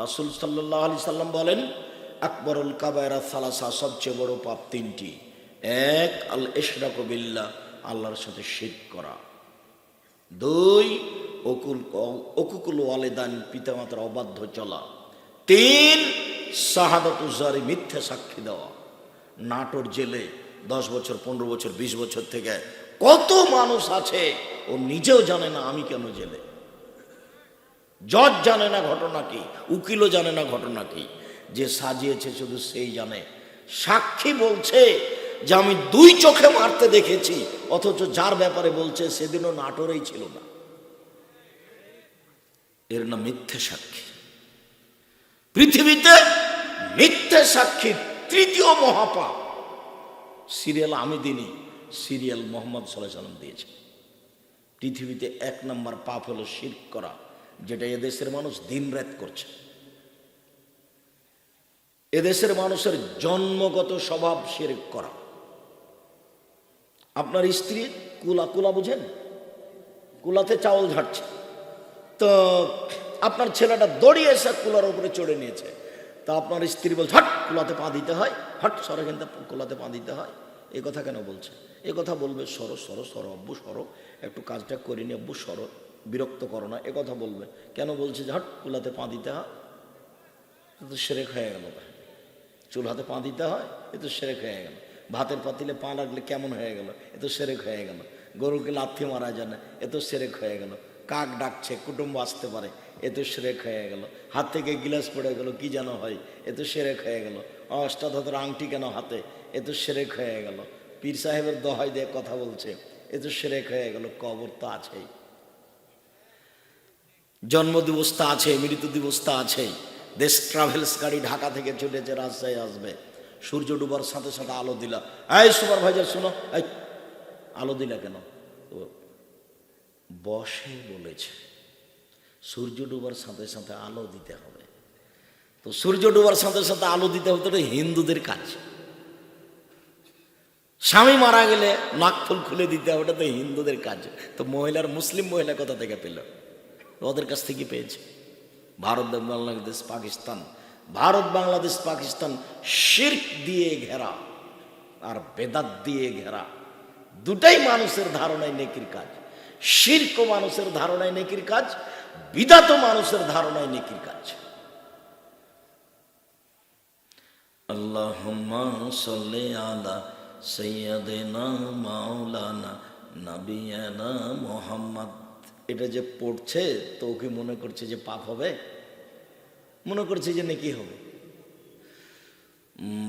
রাসুল সাল্লাহ আলি সাল্লাম বলেন, আকবরুল কাবায়রা সালাসা সবচেয়ে বড় পাপ তিনটি। এক, আল ইশরাক বিল্লাহ, আল্লাহর সাথে শির করা। দুই, অকুল অকুকুল ওয়ালেদান, পিতামাতার অবাধ্য চলা। তিন, শাহাদত উজারি মিথ্যে সাক্ষী দেওয়া। নাটোর জেলে দশ বছর, পনেরো বছর, বিশ বছর থেকে কত মানুষ আছে, ও নিজেও জানে না আমি কেন জেলে। জজ জানে না ঘটনা কি, উকিলও জানে না ঘটনা কি, যে সাজিয়েছে শুধু সেই জানে। সাক্ষী বলছে যে আমি দুই চোখে মারতে দেখেছি, অথচ যার ব্যাপারে বলছে সেদিনও নাটোরেই ছিল না। এর নাম মিথ্যে সাক্ষী। পৃথিবীতে মিথ্যে সাক্ষী তৃতীয় মহাপাপ। সিরিয়াল আমি দিনই সিরিয়াল মোহাম্মদ সাল্লাহ সাল্লাম দিয়েছে। পৃথিবীতে এক নম্বর পাপ হলো শির করা। যেটা এদেশের মানুষ দিন রাত করছে। এদেশের মানুষের জন্মগত স্বভাব শির করা। আপনার স্ত্রী কুলা কুলা বুঝেন? কুলাতে চাউল ঝাড়ছে। তো আপনার ছেলেটা দড়িয়ে এসে কুলার উপরে চড়ে নিয়েছে। তা আপনার স্ত্রী বলছে, হট, কুলাতে পা দিতে হয়। হট, সরে কিন্তু কুলাতে পা দিতে হয়। এ কথা কেন বলছে? এ কথা বলবে, সরো সরো সরো, আব্বু, সরো। একটু কাজটা করিনি আব্বু, সরো। বিরক্ত করো না কথা বলবে। কেন বলছে যে হট কুলাতে পা দিতে হয়? তো সেরেক হয়ে গেল চুলহাতে পা দিতে হয়, এ তো সেরেক হয়ে গেল। ভাতের পাতিলে পা লাগলে কেমন হয়ে গেল? এ তো সেরেক হয়ে গেল। গরুকে লাথি মারা যায় না, এ তো সেরেক হয়ে গেল। কাক ডাকছে, কুটুম্ব আসতে পারে, এ তো সেরেক হয়ে গেল। হাত থেকে গিলাস পড়ে গেল, কি যেন হয়, এ তো সেরেক হয়ে গেল। অষ্টাধাতুর আংটি কেন হাতে, এ তো সেরেক হয়ে গেল। পীর সাহেবের দহাই দিয়ে কথা বলছে, এ তো সেরেক হয়ে গেল, কবর তো আছেই। জন্ম দিবস তো আছে, মৃত্যু দিবস তো আছেই দেশ ট্রাভেলস গাড়ি ঢাকা থেকে চলেছে রাজশাহী আসবে। সূর্য ডুবার সাথে সাথে আলো দিলা। এই সুপারভাইজার শোনো, এই আলো দিলা কেন? বসে বলেছে, সূর্য ডুবার সাথে সাথে আলো দিতে হবে। তো সূর্য ডুবার সাথে সাথে আলো দিতে হবে তো হিন্দুদের কাজ। স্বামী মারা গেলে নাকফুল খুলে দিতে হবে ওটা তো হিন্দুদের কাজ। তো মহিলার, মুসলিম মহিলা কোথা থেকে পেল? ওদের কাছ থেকে পেয়েছে। ভারত বাংলাদেশ, পাকিস্তান। ভারত, বাংলাদেশ, পাকিস্তান, শির্ক দিয়ে ঘেরা আর বেদাত দিয়ে ঘেরা। দুটাই মানুষের ধারণায় নেকির কাজ। শির্ক মানুষের ধারণায় নেকির কাজ বিদাত মানুষের ধারণায় নেকির কাজ। আল্লাহুম্মা সাল্লি আলা সাইয়্যিদিনা মাওলানা নবিয়ানা মুহাম্মদ। এটা যে পড়ছে, তো ওকে মনে করছে যে পাপ হবে? মনে করছে যে নাকি হবে।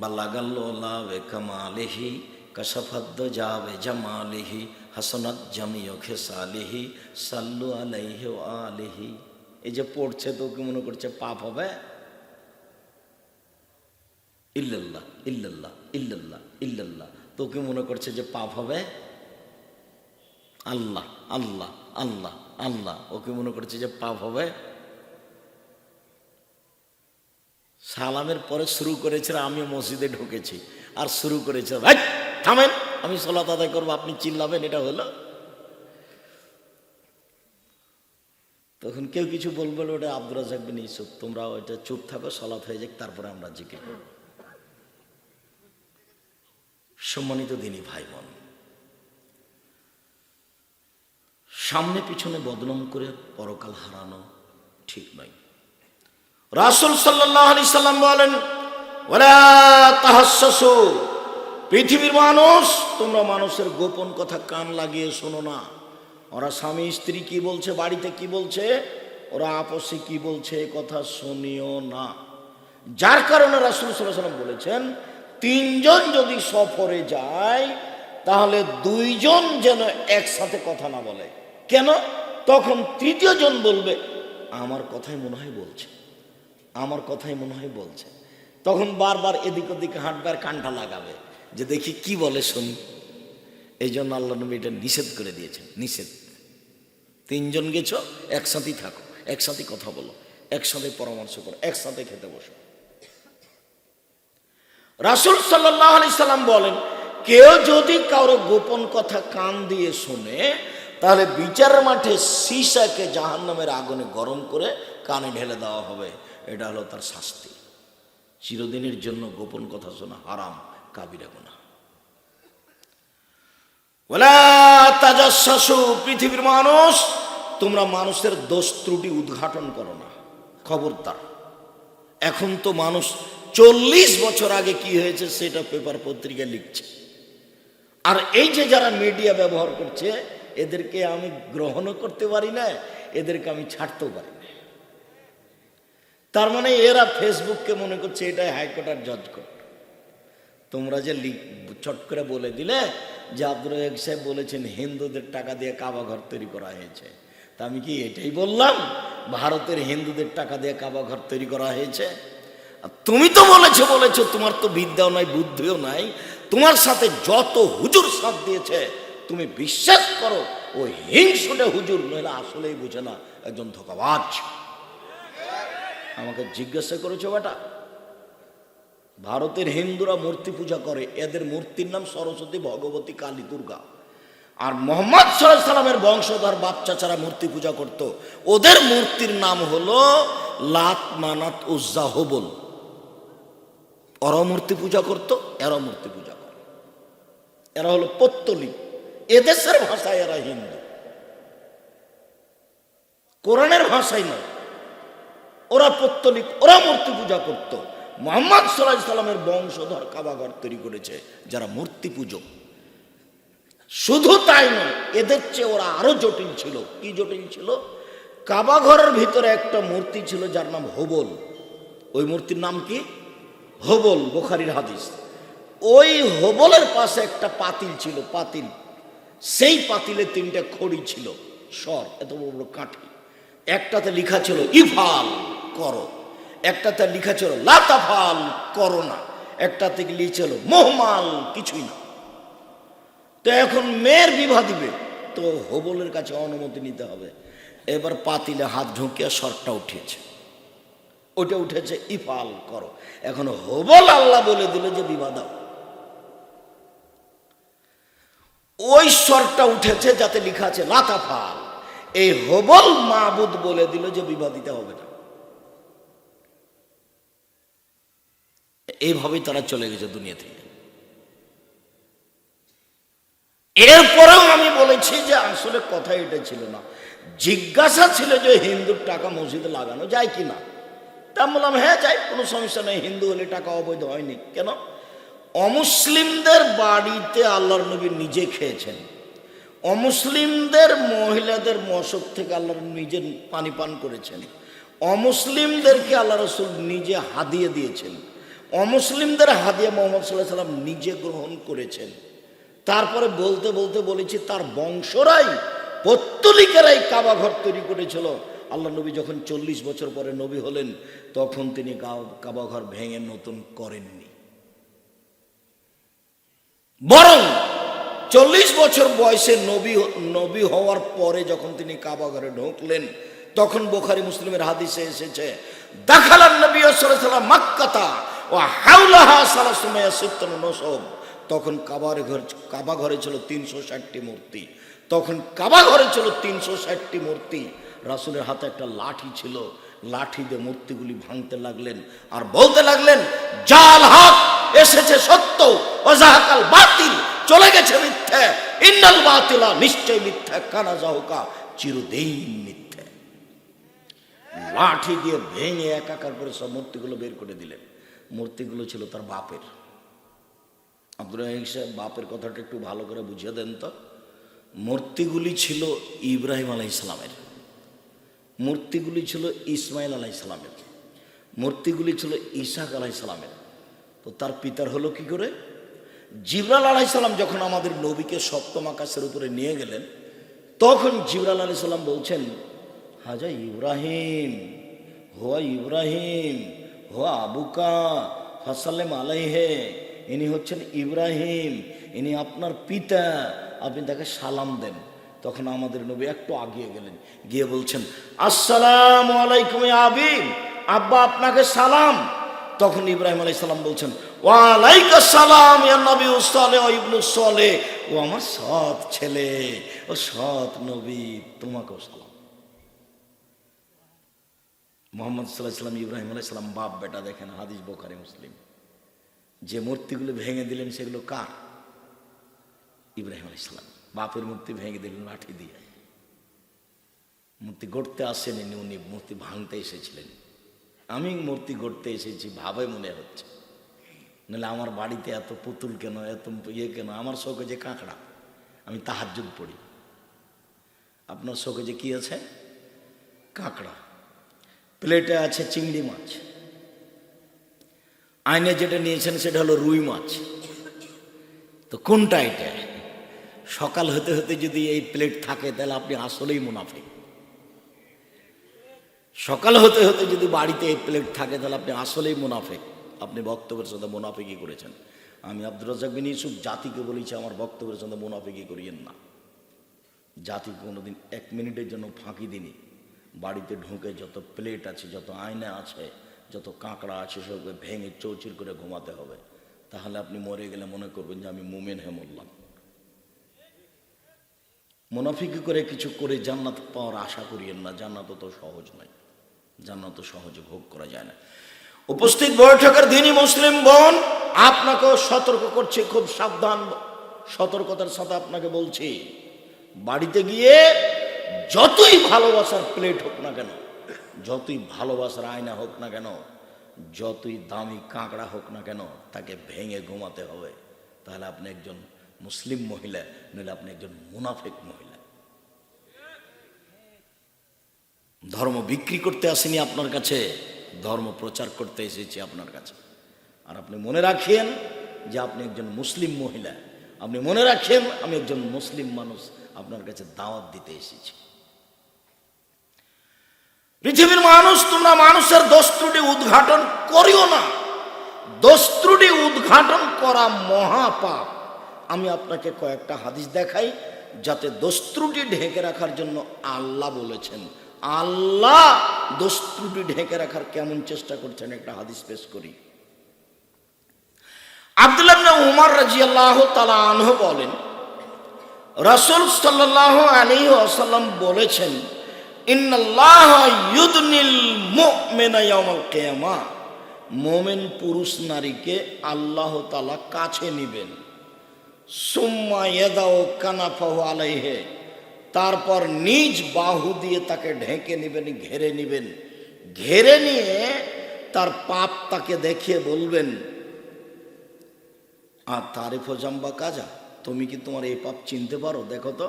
বালাগাল্লা বে কামালিহি কসফদ্দ যাবে জামালিহি, হাসনাত জামিও খেসালিহি, সাল্লু আলাইহি আলিহি। এই যে পড়ছে, তো কি মনে করছে পাপ হবে? ইল্লাল্লাহ ইল্লাল্লাহ ইল্লাল্লাহ ইল্লাল্লাহ। তোকে মনে করছে যে পাপ হবে? আল্লাহ আল্লাহ আল্লাহ আল্লাহ। ওকে মনে করছে যে পাপ হবে। সালামের পরে শুরু করেছিল আমি মসজিদে ঢুকেছি। আর শুরু করেছে ভাই থামেন, আমি সলাত আদায় করব, আপনি চিল্লাবেন, এটা হলো। তখন কেউ কিছু বলবে ওটা আব্দুল রাজাক বিন ইসুফ তোমরা ওইটা চুপ থাকো সলাৎ হয়ে যাক, তারপরে আমরা জিজ্ঞেস করব। সম্মানিত দিনী ভাই বোন সামনে পিছনে বদনাম করে পরকাল হারানো ঠিক নয়। রাসুল সাল্লাম বলেন ওরা পৃথিবীর মানুষ, তোমরা মানুষের গোপন কথা কান লাগিয়ে শোনো না। ওরা স্বামী, স্ত্রী কি বলছে, বাড়িতে কি বলছে, ওরা আপসে কি বলছে কথা শুনিও না। যার কারণে রাসুল সাল্লাম বলেছেন, তিনজন যদি সফরে যায়, তাহলে দুইজন যেন একসাথে কথা না বলে। কেন? তখন তৃতীয় জন বলবে, আমার কথাই মনে হয় বলছে। আমার কথাই মনে হয় বলছে। তখন বারবার এদিক ওদিক হাঁটবার কানটা লাগাবে যে দেখি কি বলে শুনি। এই জন্য আল্লাহ নবী এটা নিষেধ করে দিয়েছেন, নিষেধ। তিনজন গেছ, একসাথেই থাকো, একসাথে কথা বলো, একসাথে পরামর্শ করো, একসাথে খেতে বসো। রাসুল সাল্লাহ আলি সাল্লাম বলেন, কেউ যদি কারও গোপন কথা কান দিয়ে শোনে তাহলে বিচার মাঠে সীসাকে জাহান্নামের আগুনে গরম করে কানে ঢেলে দেওয়া হবে। এটা হলো তার শাস্তি। চিরদিনের জন্য গোপন কথা শোনা হারাম, কাবিরা তাজাসু পৃথিবীর মানুষ, তোমরা মানুষের দোষ ত্রুটি উদ্ঘাটন করো না। খবরদার। এখন তো মানুষ চল্লিশ বছর আগে কি হয়েছে সেটা পেপার পত্রিকায় লিখছে। আর এই যে যারা মিডিয়া ব্যবহার করছে এদেরকে আমি গ্রহণও করতে পারি না, এদেরকে আমি ছাড়তেও পারি না। তার মানে এরা ফেসবুককে মনে করছে এটাই হাইকোর্ট জজ কোর্ট তোমরা যে চট করে বলে দিলে যে আব্দুল রাজাক সাহেব বলেছেন, হিন্দুদের টাকা দিয়ে কাবা ঘর তৈরি করা হয়েছে। তা আমি কি এটাই বললাম? ভারতের হিন্দুদের টাকা দিয়ে কাবা ঘর তৈরি করা হয়েছে? আর তুমি তো বলেছ বলেছ, তোমার তো বিদ্যাও নাই, বুদ্ধিও নাই। তোমার সাথে যত হুজুর সাথ দিয়েছে তুমি বিশ্বাস করো, ও হিংসুটে হুজুর, নইলে আসলেই বুঝে না একজন ধোকাবাজ। আমাকে জিজ্ঞাসা করেছ বেটা, ভারতের হিন্দুরা মূর্তি পূজা করে, এদের মূর্তির নাম সরস্বতী, ভগবতী, কালী দুর্গা। আর মোহাম্মদ সাল্লামের বংশধর বাচ্চা ছাড়া মূর্তি পূজা করত, ওদের মূর্তির নাম হলো লাত মানাত উজ্জা হবল। মূর্তি পূজা করত এরা মূর্তি পূজা করে। এরা হলো পত্তলিক এদেশের ভাষায় এরা হিন্দু। কোরআনের ভাষায় নয়। ওরা পত্তলিক, ওরা মূর্তি পূজা করত। মোহাম্মদ সাল্লাহ সাল্লামের বংশধর কাবাঘর তৈরি করেছে, যারা মূর্তি পুজো শুধু তাই নয়, এদের চেয়ে ওরা আরও জটিল ছিল। কি জটিল ছিল? কাবাঘরের ভিতরে একটা মূর্তি ছিল, যার নাম হোবল। ওই মূর্তির নাম কি? হোবল, বোখারির হাদিস। ওই হোবলের পাশে একটা পাতিল ছিল, পাতিল। সেই পাতিলে তিনটা খড়ি ছিল, সর, এত বড় বড় কাঠি। একটাতে লিখা ছিল ইফাল করো। একটাতে লিখা ছিল লাতাফাল করো না। একটাতে লিখছিল মোহমাল কিছুই না। তো এখন মেয়ের বিবাহ দিবে, তো হবলের কাছে অনুমতি নিতে হবে। এবার পাতিলে হাত ঢুকিয়ে শর্টটা উঠিয়েছে। ওটা উঠেছে ইফাল করো। এখন হোবল আল্লাহ বলে দিল যে বিবাহ দাও। ওই স্বরটা উঠেছে যাতে লেখা আছে লাতাফাল এই হবল মাহবুদ বলে দিল যে বিবাহ দিতে হবে না। এইভাবেই তারা চলে গেছে দুনিয়া থেকে। এরপরেও আমি বলেছি যে আসলে কথা এটা ছিল না। জিজ্ঞাসা ছিল যে হিন্দুর টাকা মসজিদে লাগানো যায় কি না তা বললাম হ্যাঁ যাই কোনো সমস্যা নেই। হিন্দু হলে টাকা অবৈধ হয়নি। কেন? অমুসলিমদের বাড়িতে আল্লাহর নবী নিজে খেয়েছেন। অমুসলিমদের মহিলাদের মশক থেকে আল্লাহর নিজে পানি পান করেছেন। অমুসলিমদেরকে আল্লাহ রসুল নিজে হাদিয়ে দিয়েছেন। অমুসলিমদের হাদিয়া মোহাম্মদ সাল্লাহ সাল্লাম নিজে গ্রহণ করেছেন। তারপরে বলতে বলতে বলেছি, তার বংশরাই, পত্তলিকেরাই কাবাঘর তৈরি করেছিল। আল্লাহ নবী যখন চল্লিশ বছর পরে নবী হলেন, তখন তিনি কাবাঘর ভেঙে নতুন করেননি। বরং চল্লিশ বছর বয়সে নবী নবী হওয়ার পরে যখন তিনি কাবাঘরে ঢুকলেন, তখন বোখারি মুসলিমের হাদিসে এসেছে দেখালার নবী সাল্লাম মাক্কাতা ও হাউলাহা সারা সময় সিত্তন নসব। তখন কাবার ঘর কাবা ঘরে ছিল তিনশো ষাটটি মূর্তি। তখন কাবা ঘরে ছিল তিনশো ষাটটি মূর্তি। রাসুলের হাতে একটা লাঠি ছিল। লাঠি দিয়ে মূর্তিগুলি ভাঙতে লাগলেন। আর বলতে লাগলেন, জাল হক, এসেছে সত্য। অজাহাকাল বাতিল, চলে গেছে মিথ্যে। ইন্নাল বাতিলা, নিশ্চয় মিথ্যা। কানা যাহকা, চিরদিন মিথ্যে। লাঠি দিয়ে ভেঙে একাকার করে সব মূর্তিগুলো বের করে দিলেন। মূর্তিগুলো ছিল তার বাপের। আব্দুল রাহিম সাহেব বাপের কথাটা একটু ভালো করে বুঝিয়ে দেন তো। মূর্তিগুলি ছিল ইব্রাহিম আলাই ইসলামের মূর্তিগুলি ছিল ইসমাইল আলাই ইসলামের মূর্তিগুলি ছিল ইসাক আলাই ইসলামের তো তার পিতার হলো কি করে? জিবরাল আলাইসাল্লাম যখন আমাদের নবীকে সপ্তম আকাশের উপরে নিয়ে গেলেন, তখন জিবরাল আলাই সাল্লাম বলছেন, হাজা ইব্রাহিম, হোয়া ইব্রাহিম, হোয়া আবুকা ফাসাল্লেম আলাইহে, ইনি হচ্ছেন ইব্রাহিম, ইনি আপনার পিতা, আপনি তাকে সালাম দেন। তখন আমাদের নবী একটু আগিয়ে গেলেন, গিয়ে বলছেন, আসসালাম আলাইকুম আবি, আব্বা আপনাকে সালাম। তখন ইব্রাহিম আলাই সালাম বলছেন আমার সৎ ছেলে, ও সৎ নবী সালাম মোহাম্মদ সাল্লাহ ইব্রাহিম বাপ বেটা দেখেন, হাদিস বোখারে, মুসলিম। যে মূর্তিগুলো ভেঙে দিলেন, সেগুলো কার? ইব্রাহিম আলাইসাল্লাম বাপের মূর্তি ভেঙে দিলেন, লাঠি দিয়ে। মূর্তি গড়তে আসেনি উনি মূর্তি ভাঙতে এসেছিলেন। আমি মূর্তি গড়তে এসেছি, ভাবে মনে হচ্ছে। নাহলে আমার বাড়িতে এত পুতুল কেন, এত ইয়ে কেন? আমার শোকে যে কাঁকড়া, আমি তাহাজ্জুদ পড়ি। আপনার শোকে যে কি আছে? কাঁকড়া। প্লেটে আছে চিংড়ি মাছ। আইনে যেটা নিয়েছেন সেটা হলো রুই মাছ। তো কোনটা এটা? সকাল হতে হতে যদি এই প্লেট থাকে, তাহলে আপনি আসলেই মুনাফে সকাল হতে হতে যদি বাড়িতে এই প্লেট থাকে, তাহলে আপনি আসলেই মুনাফে আপনি বক্তব্যের সাথে মুনাফিকি করেছেন। আমি আব্দুর রাজাক বিন ইউসুফ জাতিকে বলেছি, আমার বক্তব্যের সাথে মুনাফিকি করিয়েন না। জাতিকে কোনোদিন এক মিনিটের জন্য ফাঁকি দিনি বাড়িতে ঢুকে যত প্লেট আছে, যত আয়না আছে, যত কাঁকড়া আছে, সবকে ভেঙে চৌচির করে ঘুমাতে হবে। তাহলে আপনি মরে গেলে মনে করবেন যে আমি মুমেন হয়ে মরলাম। মুনাফিকি করে কিছু করে জান্নাত পাওয়ার আশা করিয়েন না। জান্নাত তো সহজ নয়। জান্নাত সহজে ভোগ করা যায় না। উপস্থিত বৈঠকের দিনই মুসলিম বোন আপনাকেও সতর্ক করছে, খুব সাবধান সতর্কতার সাথে আপনাকে বলছি। বাড়িতে গিয়ে যতই ভালোবাসার প্লেট হোক না কেন, যতই ভালোবাসার আয়না হোক না কেন, যতই দামি কাঁকড়া হোক না কেন, তাকে ভেঙে ঘুমাতে হবে। তাহলে আপনি একজন মুসলিম মহিলা, নইলে আপনি একজন মুনাফেক মহিলা। ধর্ম বিক্রি করতে আসেনি আপনার কাছে। ধর্ম প্রচার করতে এসেছি আপনার কাছে। আর আপনি মনে রাখেন যে আপনি একজন মুসলিম মহিলা। আপনি মনে রাখেন আমি একজন মুসলিম মানুষ আপনার কাছে দাওয়াত দিতে এসেছি। পৃথিবীর মানুষ, তোমরা মানুষের দোষ ত্রুটি উদ্ঘাটন করিও না। দোষ ত্রুটি উদ্ঘাটন করা মহাপাপ। আমি আপনাকে কয়েকটা হাদিস দেখাই যাতে দোষ ত্রুটি ঢেকে রাখার জন্য আল্লাহ বলেছেন আল্লাহ দোষ ঢেকে রাখার কেমন চেষ্টা করছেন একটা হাদিস পেশ করি। আব্দুল্লাহ উমর রাজিয়াল্লাহু তাআলা আনহু বলেন, রাসূল সাল্লাল্লাহু আলাইহি ওয়াসাল্লাম বলেছেন মুমিনা পুরুষ নারীকে আল্লাহ তাআলা কাছে নেবেন। সুম্মা ইয়াদাও কানাফাহু আলাইহে। তারপর নিজ বাহু দিয়ে তাকে ঢেকে নেবেন, ঘেরে নেবেন। ঘেরে নিয়ে তার পাপ তাকে দেখিয়ে বলবেন, আর তারিফ জাম্বা কাজা, তুমি কি তোমার এ পাপ চিনতে পারো? দেখো তো।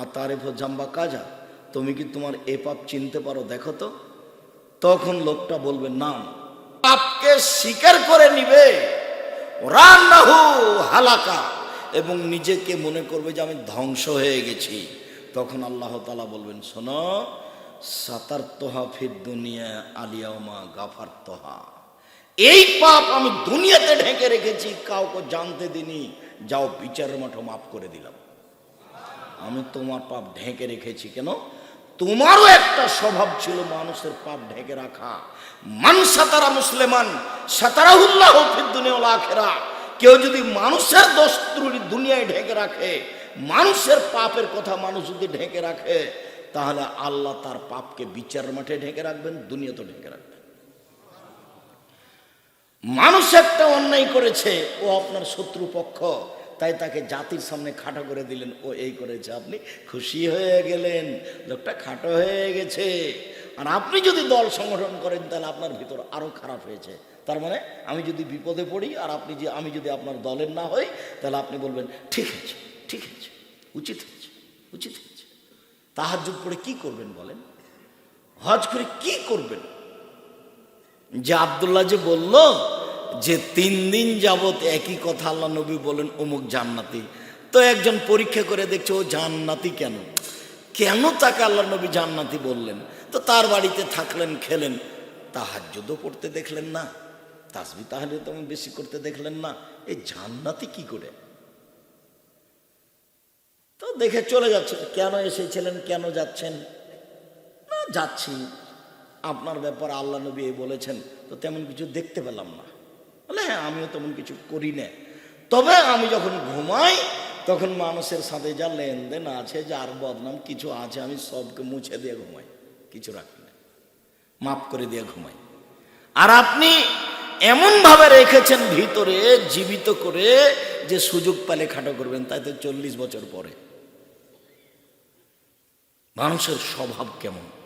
আর তারিফ জাম্বা কাজা, তুমি কি তোমার এ পাপ চিনতে পারো? দেখো তো। তখন লোকটা বলবে, না, পাপকে স্বীকার করে নিবে। রান্নাহু হালাকা, এবং নিজেকে মনে করবে যে আমি ধ্বংস হয়ে গেছি। তখন আল্লাহ তালা বলবেন, শোনো সাতার তোহা ফির দুনিয়া আলিয়ামা গাফার তোহা এই পাপ আমি দুনিয়াতে ঢেকে রেখেছি, কাউকে জানতে দিনি যাও, বিচারের মাঠে মাফ করে দিলাম। আমি তোমার পাপ ঢেকে রেখেছি কেন? তোমারও একটা স্বভাব ছিল মানুষের পাপ ঢেকে রাখা। মান সাতারা মুসলমান, সাতারাহুল্লাহ দুনিয়া আখেরা কেউ যদি মানুষের দোষ দুনিয়ায় ঢেকে রাখে মানুষের পাপের কথা মানুষ যদি ঢেকে রাখে, তাহলে আল্লাহ তার পাপকে বিচার মাঠে ঢেকে রাখবেন দুনিয়াতে ঢেকে রাখবেন। মানুষ একটা অন্যায় করেছে, ও আপনার শত্রু পক্ষ, তাই তাকে জাতির সামনে খাটো করে দিলেন, ও এই করেছে, আপনি খুশি হয়ে গেলেন, লোকটা খাটো হয়ে গেছে। আর আপনি যদি দল সংগঠন করেন, তাহলে আপনার ভিতর আরও খারাপ হয়েছে। তার মানে আমি যদি বিপদে পড়ি, আর আপনি যে, আমি যদি আপনার দলের না হই, তাহলে আপনি বলবেন, ঠিক আছে। ঠিক আছে, উচিত হয়েছে উচিত হয়েছে তাহার যুগ করে কি করবেন বলেন? হজ করে কি করবেন? যে আবদুল্লাহ যে বলল যে তিন দিন যাবত একই কথা আল্লাহ নবী বলেন, অমুক জান্নাতি। তো একজন পরীক্ষা করে দেখছে ও জান্নাতি কেন? কেন তাকে আল্লাহ নবী জান্নাতি বললেন? তো তার বাড়িতে থাকলেন, খেলেন। তাহাজ্জুদও পড়তে দেখলেন না, তাসবি তাহলে তেমন বেশি করতে দেখলেন না। এই জান্নাতি কি করে? তো দেখে চলে যাচ্ছেন কেন এসেছিলেন, কেন যাচ্ছেন? না, যাচ্ছি। আপনার ব্যাপার আল্লাহ নবী এই বলেছেন, তো তেমন কিছু দেখতে পেলাম না। বলে হ্যাঁ আমিও তেমন কিছু করি না। তবে আমি যখন ঘুমাই, তখন মানুষের সাথে যা লেনদেন আছে যার বদনাম কিছু আছে, আমি সবকে মুছে দিয়ে ঘুমাই। কিছু রাখি না। মাফ করে দিয়ে ঘুমাই। আর আপনি এমনভাবে রেখেছেন ভিতরে, জীবিত করে, যে সুযোগ পেলে খাটো করবেন। তাই তো চল্লিশ বছর পরে। মানুষের স্বভাব কেমন?